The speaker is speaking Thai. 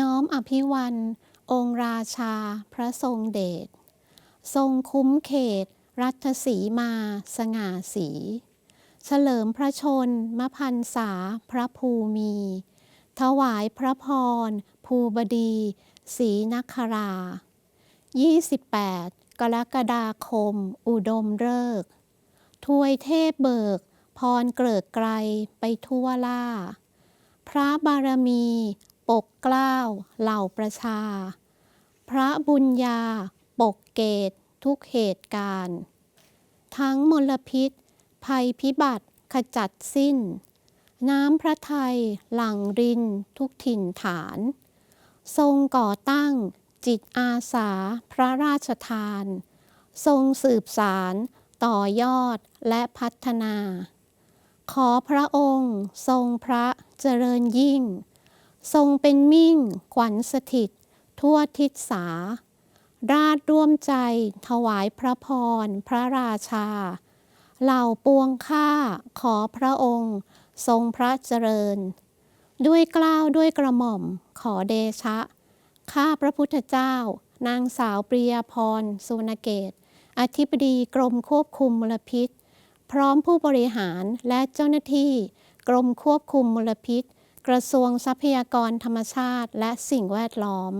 น้อมอภิวันองค์ราชาพระทรงเดช ทรงคุ้มเขต รัฐสีมาสง่าสี เฉลิมพระชนมพันษาพระภูมี ถวายพระพร ภูบดีศรีนครา 28 กรกฎาคม อุดมฤกษ์ถวยเทพเบิก พรเกลิกไกลไปทั่วล่า พระบารมี ปกเกล้าเหล่าประชา พระบุญญา ปกเกตทุกเหตุการณ์ ทั้งมลพิษ ภัยพิบัติขจัดสิ้น น้ำพระทัยหลั่งรินทุกถิ่นฐาน ทรงก่อตั้งจิตอาสาพระราชทาน ทรงสืบสารต่อยอดและพัฒนา ขอพระองค์ทรงพระเจริญยิ่ง ทรงเป็นมิ่ง ขวัญสถิต ทั่วทิศสา ราชร่วมใจ ถวายพระพร พระราชา เหล่าปวงข้าขอพระองค์ ทรงพระเจริญ ด้วยกล้าวด้วยกระหม่อม ขอเดชะ ข้าพระพุทธเจ้า นางสาวปริยพร สุนเกต อธิบดีกรมควบคุมมลพิษ พร้อมผู้บริหารและเจ้าหน้าที่ กรมควบคุมมลพิษ กระทรวงทรัพยากรธรรมชาติและสิ่งแวดล้อม